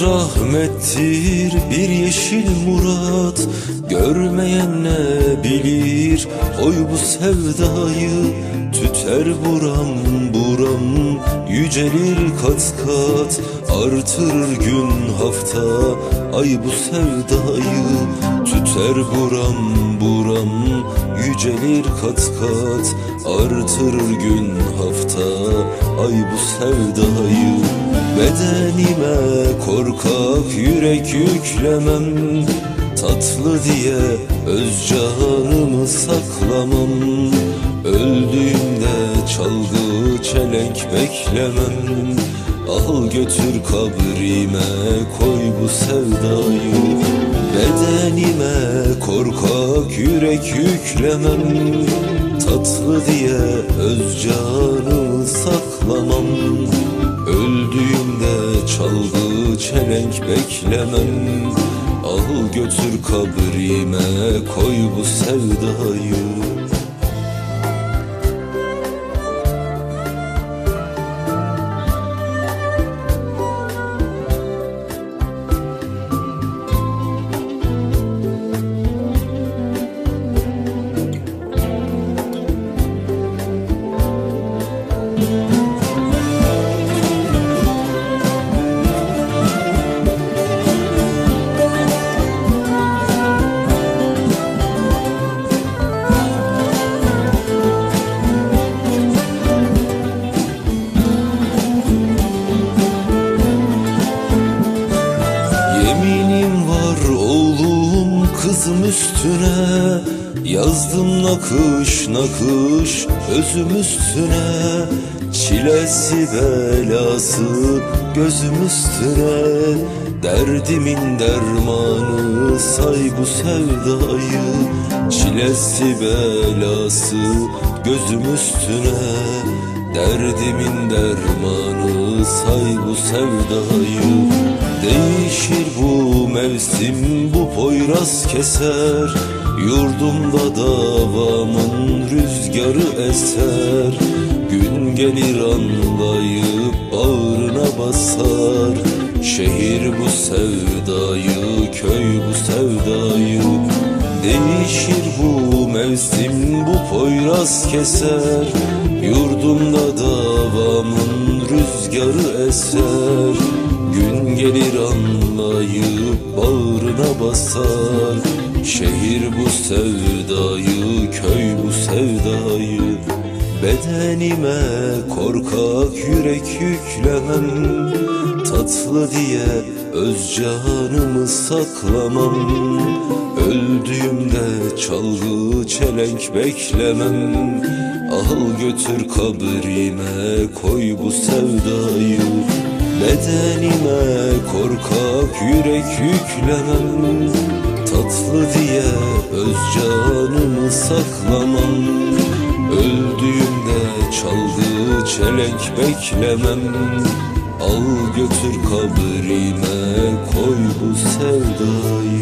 rahmettir bir yeşil murat. Görmeyen ne bilir oy bu sevdayı Tüter buram buram. Yücelir kat kat Artırır gün hafta. Ay bu sevdayı Tüter buram buram. Yücelir kat kat Artırır gün hafta. Ay bu sevdayı Bedenime korkak yürek yüklemem Tatlı diye öz canımı saklamam. Öldüğümde çalgı çelenk beklemem. Al götür kabrime koy bu sevdayı. Bedenime korkak yürek yüklemem Tatlı diye öz canımı saklamam çelenk beklemem. Al götür kabrime koy bu sevdayı kızım üstüne Yazdım nakış nakış. Özüm üstüne Çilesi belası. Gözüm üstüne Derdimin dermanı. Say bu sevdayı Çilesi belası. Gözüm üstüne Derdimin dermanı say bu sevdayı. Değişir bu mevsim bu poyraz keser. Yurdumda davamın rüzgarı eser. Gün gelir anlayıp bağrına basar. Şehir bu sevdayı, köy bu sevdayı. Değişir bu mevsim bu poyraz keser Yurdumda davamın rüzgarı eser. Gün gelir anlayıp bağrına basar. Şehir bu sevdayı, köy bu sevdayı. Bedenime korkak yürek yüklemem Tatlı diye öz canımı saklamam Öldüğümde çalgı çelenk beklemem. Al götür kabrime koy bu sevdayı. Bedenime korkak yürek yüklemem. Tatlı diye öz canımı saklamam. Öldüğümde çalgı çelenk beklemem. Al götür kabrime koy bu sevdayı